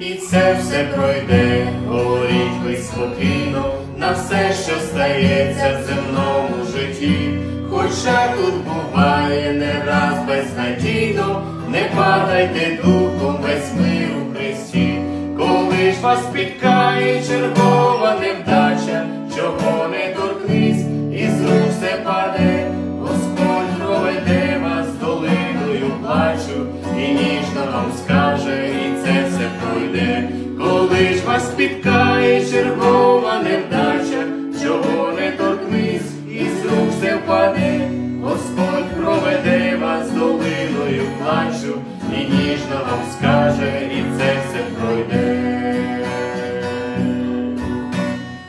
і це все пройде, говоріть ви спокійно, на все, що стається в земному житті. Хоча тут буває не раз безнадійно, не падайте духом весь мир у Христі, коли ж вас спіткає чергова коли ж вас спіткає чергова невдача, чого не торкнись, і з рук все впаде, Господь проведе вас долиною плачу, і ніжно вам скаже, і це все пройде.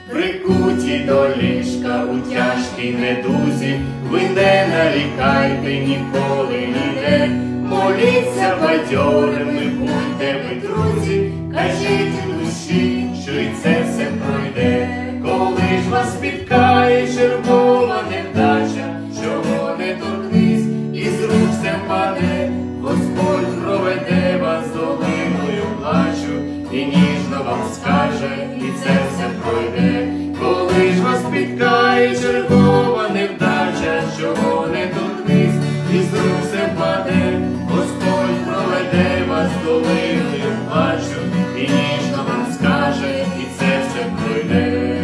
Прикуті до ліжка у тяжкій недузі, ви не нарікайте ніколи ніде, моліться бадьорими, будьте ви друзі, кажіть душі, що й це все пройде, коли ж вас спіткає чергова невдача, чого не торкнись, і з рук все впаде, Господь проведе вас долиною плачу, і ніжно вам скаже, і це все пройде, коли ж вас спіткає пройде.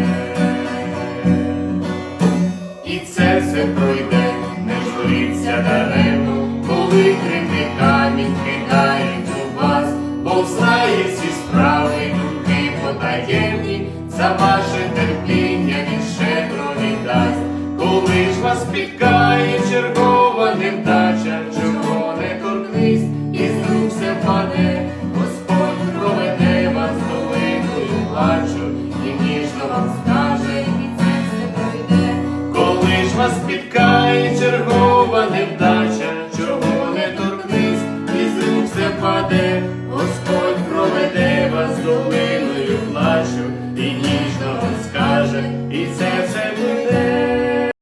І це все пройде, не журіться даремно, коли кривий камінь кидають у вас, Бог знає всі справи, думки потаємні, за ваше терпіння він щедро віддасть, коли ж вас спіткає чергова He says,